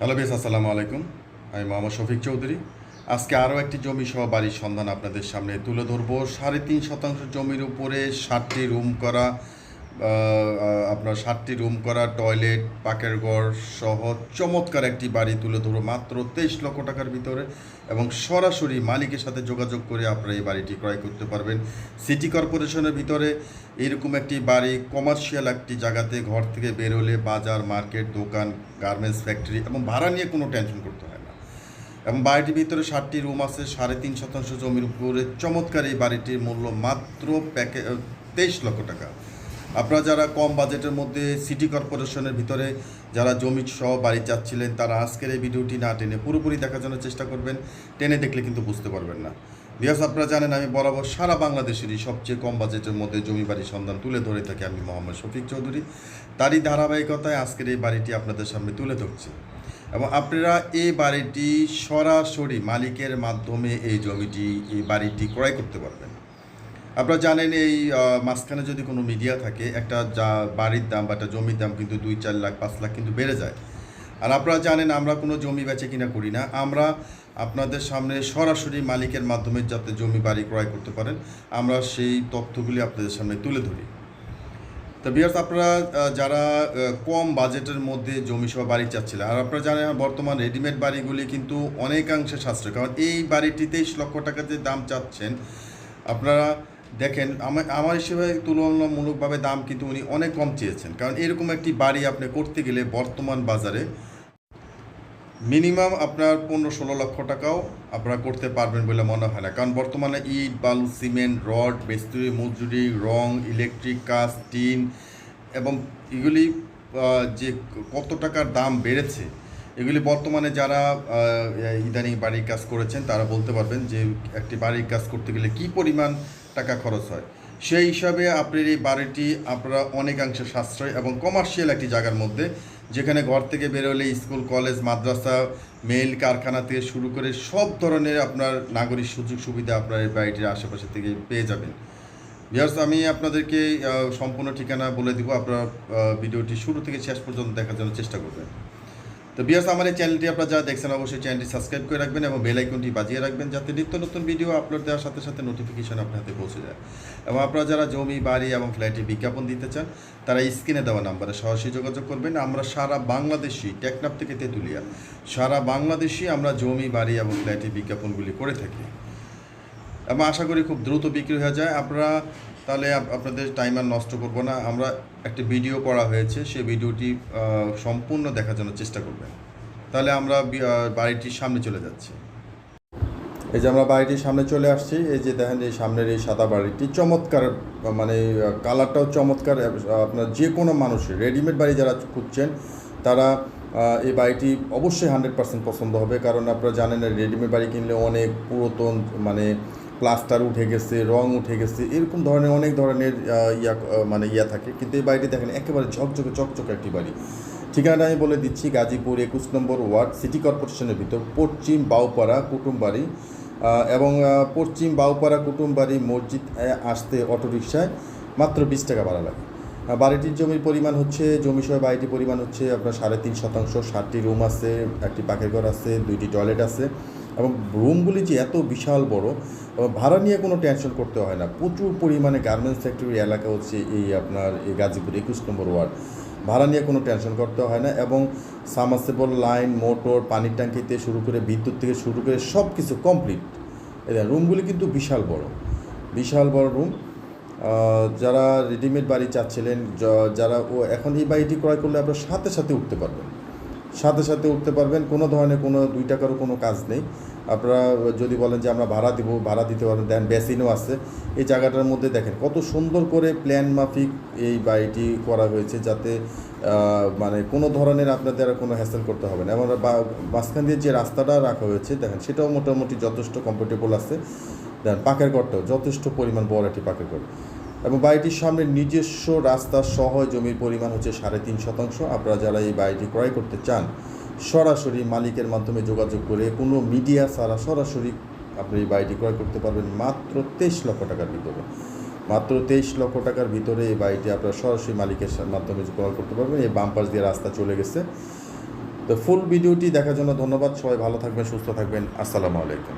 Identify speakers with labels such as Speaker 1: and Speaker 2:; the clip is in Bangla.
Speaker 1: হ্যালো বেশ আসসালামু আলাইকুম। আমি মোহাম্মদ শফিক চৌধুরী। আজকে আরও একটি জমি সহ বাড়ির সন্ধান আপনাদের সামনে তুলে ধরবো। সাড়ে তিন শতাংশ জমির উপরে ষাটটি রুম করা আপনার সাতটি রুম করা, টয়লেট, পাকের ঘর সহ চমৎকার একটি বাড়ি তুলে ধরবো মাত্র তেইশ লক্ষ টাকার ভিতরে এবং সরাসরি মালিকের সাথে যোগাযোগ করে আপনারা এই বাড়িটি ক্রয় করতে পারবেন। সিটি কর্পোরেশনের ভিতরে এরকম একটি বাড়ি, কমার্শিয়াল একটি জায়গাতে ঘর থেকে বেরোলে বাজার, মার্কেট, দোকান, গার্মেন্টস ফ্যাক্টরি এবং ভাড়া নিয়ে কোনো টেনশন করতে হয় না। এবং বাড়িটির ভিতরে ষাটটি রুম আছে, সাড়ে তিন শতাংশ জমির উপরে। চমৎকার এই বাড়িটির মূল্য মাত্র প্যাকে তেইশ লক্ষ টাকা। আপনারা যারা কম বাজেটের মধ্যে সিটি কর্পোরেশনের ভিতরে যারা জমি সহ বাড়ি চাচ্ছিলেন, তারা আজকের এই ভিডিওটি না টেনে পুরোপুরি দেখার জন্য চেষ্টা করবেন। টেনে দেখলে কিন্তু বুঝতে পারবেন না। বিকজ আপনারা জানেন আমি বরাবর সারা বাংলাদেশেরই সবচেয়ে কম বাজেটের মধ্যে জমি বাড়ির সন্ধান তুলে ধরে থাকি আমি মোহাম্মদ শফিক চৌধুরী। তারই ধারাবাহিকতায় আজকের এই বাড়িটি আপনাদের সামনে তুলে ধরছি। এবং আপনারা এই বাড়িটি সরাসরি মালিকের মাধ্যমে এই জমিটি, এই বাড়িটি ক্রয় করতে পারবেন। আপনারা জানেন এই মাঝখানে যদি কোনো মিডিয়া থাকে, একটা যা বাড়ির দাম বা একটা জমির দাম কিন্তু দুই, চার লাখ, পাঁচ লাখ কিন্তু বেড়ে যায়। আর আপনারা জানেন আমরা কোনো জমি বেচে কিনা করি না। আমরা আপনাদের সামনে সরাসরি মালিকের মাধ্যমে যাতে জমি বাড়ি ক্রয় করতে পারেন, আমরা সেই তথ্যগুলি আপনাদের সামনে তুলে ধরি। তো বিয়ার্স আপনারা যারা কম বাজেটের মধ্যে জমি সহ বাড়ি চাচ্ছিলেন, আর আপনারা জানেন বর্তমান রেডিমেড বাড়িগুলি কিন্তু অনেকাংশে সাশ্রয়। কারণ এই বাড়িটি তেইশ লক্ষ টাকা যে দাম চাচ্ছেন, আপনারা দেখেন আমার আমার হিসেবে তুলনামূলকভাবে দাম কিন্তু উনি অনেক কম চেয়েছেন। কারণ এরকম একটি বাড়ি আপনি করতে গেলে বর্তমান বাজারে মিনিমাম আপনার পনেরো ষোলো লক্ষ টাকাও আপনারা করতে পারবেন বলে মনে হয় না। কারণ বর্তমানে ইট, বালু, সিমেন্ট, রড, মিস্ত্রি, মজুরি, রং, ইলেকট্রিক কাজ, টিন এবং এগুলি যে কত টাকার দাম বেড়েছে, এগুলি বর্তমানে যারা ইদানিং বাড়ির কাজ করেছেন তারা বলতে পারবেন যে একটি বাড়ির কাজ করতে গেলে কি পরিমাণ টাকা খরচ হয়। সেই হিসাবে আপনার এই বাড়িটি আপনারা অনেকাংশে সাশ্রয় এবং কমার্শিয়াল একটি জায়গার মধ্যে, যেখানে ঘর থেকে বেরোলে স্কুল, কলেজ, মাদ্রাসা মেল কারখানা থেকে শুরু করে সব ধরনের আপনার নাগরিক সুযোগ সুবিধা আপনার এই বাড়িটির আশেপাশে থেকে পেয়ে যাবেন। ভিউয়ার্স আমি আপনাদেরকে সম্পূর্ণ ঠিকানা বলে দিব। আপনারা ভিডিওটি শুরু থেকে শেষ পর্যন্ত দেখার জন্য চেষ্টা করবেন। তো বিয়ার্স আমার এই চ্যানেলটি আপনারা যারা দেখছেন, অবশ্যই চ্যানেলটি সাবস্ক্রাইব করে রাখবেন এবং বেল আইকনটি বাজিয়ে রাখবেন যাতে নিত্য নতুন ভিডিও আপলোড দেওয়ার সাথে সাথে নোটিফিকেশন আপনার হাতে পৌঁছে যায়। এবং আপনারা যারা জমি, বাড়ি এবং ফ্ল্যাটে বিজ্ঞাপন দিতে চান, তারা স্ক্রিনে দেওয়া নাম্বারে সরাসরি যোগাযোগ করবেন। আমরা সারা বাংলাদেশি টেকনাপ থেকে তেঁতুলিয়া, সারা বাংলাদেশি আমরা জমি, বাড়ি এবং ফ্ল্যাটে বিজ্ঞাপনগুলি করে থাকি। এবং আশা করি খুব দ্রুত বিক্রি হয়ে যায়। আপনারা তাহলে আপনাদের টাইম আর নষ্ট করব না। আমরা একটা ভিডিও করা হয়েছে, সেই ভিডিওটি সম্পূর্ণ দেখার জন্য চেষ্টা করবেন। তাহলে আমরা বাড়িটির সামনে চলে যাচ্ছি। এই যে আমরা বাড়িটির সামনে চলে আসছি, এই যে দেখেন এই সামনের এই সাদা বাড়িটি, চমৎকার মানে কালারটাও চমৎকার আপনার যে কোনো মানুষের রেডিমেড বাড়ি যারা খুঁজছেন, তারা এই বাড়িটি অবশ্যই হান্ড্রেড পার্সেন্ট পছন্দ হবে। কারণ আপনারা জানেন রেডিমেড বাড়ি কিনলে অনেক পুরাতন মানে প্লাস্টার উঠে গেছে, রং উঠে গেছে, এরকম ধরনের অনেক ধরনের ইয়া মানে ইয়া থাকে। কিন্তু এই বাড়িটি দেখেন, একেবারে ঝকঝকে, চকচকে একটি বাড়ি। ঠিকানাটা আমি বলে দিচ্ছি, গাজীপুর একুশ নম্বর ওয়ার্ড, সিটি কর্পোরেশনের ভিতর, পশ্চিম বাউপাড়া কুটুমবাড়ি। এবং পশ্চিম বাউপাড়া কুটুমবাড়ি মসজিদ আসতে অটোরিকশায় মাত্র বিশ টাকা ভাড়া লাগে। বাড়িটির জমির পরিমাণ হচ্ছে, জমি সহ বাড়িটির পরিমাণ হচ্ছে আপনার সাড়ে তিন শতাংশ। ষাটটি রুম আছে, একটি পাকের ঘর আছে, দুইটি টয়লেট আছে। এবং রুমগুলি যে এত বিশাল বড়, এবং ভাড়া নিয়ে কোনো টেনশন করতে হয় না। প্রচুর পরিমাণে গার্মেন্টস ফ্যাক্টরি এলাকা হচ্ছে এই আপনার এই গাজীপুর একুশ নম্বর ওয়ার্ড। ভাড়া নিয়ে কোনো টেনশন করতে হয় না এবং সামার্সেবল লাইন মোটর পানির ট্যাঙ্কিতে শুরু করে বিদ্যুৎ থেকে শুরু করে সব কিছু কমপ্লিট রুমগুলি কিন্তু বিশাল বড়। বিশাল বড় রুম যারা রেডিমেড বাড়ি চাচ্ছিলেন যারা ও এখন এই বাড়িটি ক্রয় করলে আপনার সাথে সাথে উঠতে পারবেন। সাথে সাথে উঠতে পারবেন। কোনো ধরনের কোনো দুই টাকারও কোনো কাজ নেই। আপনারা যদি বলেন যে আমরা ভাড়া দিব, ভাড়া দিতে পারবেন, দেন বেসিনও আছে। এই জায়গাটার মধ্যে দেখেন, কত সুন্দর করে প্ল্যান মাফিক এই বাড়িটি করা হয়েছে যাতে মানে কোনো ধরনের আপনাদের আর কোনো হ্যাসেল করতে হবে না। এবং মাঝখান দিয়ে যে রাস্তাটা রাখা হয়েছে, দেখেন, সেটাও মোটামুটি যথেষ্ট কমফোর্টেবল আছে। দেন পাকের ঘরটাও যথেষ্ট পরিমাণ বড় একটি পাকের ঘর। এবং বাড়িটির সামনে নিজস্ব রাস্তা সহ জমির পরিমাণ হচ্ছে সাড়ে তিন শতাংশ। আপনারা যারা এই বাড়িটি ক্রয় করতে চান, সরাসরি মালিকের মাধ্যমে যোগাযোগ করে কোনো মিডিয়া ছাড়া সরাসরি আপনি এই বাড়িটি ক্রয় করতে পারবেন মাত্র তেইশ লক্ষ টাকার ভিতরে। মাত্র তেইশ লক্ষ টাকার ভিতরে এই বাড়িটি আপনারা সরাসরি মালিকের মাধ্যমে ক্রয় করতে পারবেন। এই বাম পাশ দিয়ে রাস্তা চলে গেছে। তো ফুল ভিডিওটি দেখার জন্য ধন্যবাদ। সবাই ভালো থাকবেন, সুস্থ থাকবেন। আসসালামু আলাইকুম।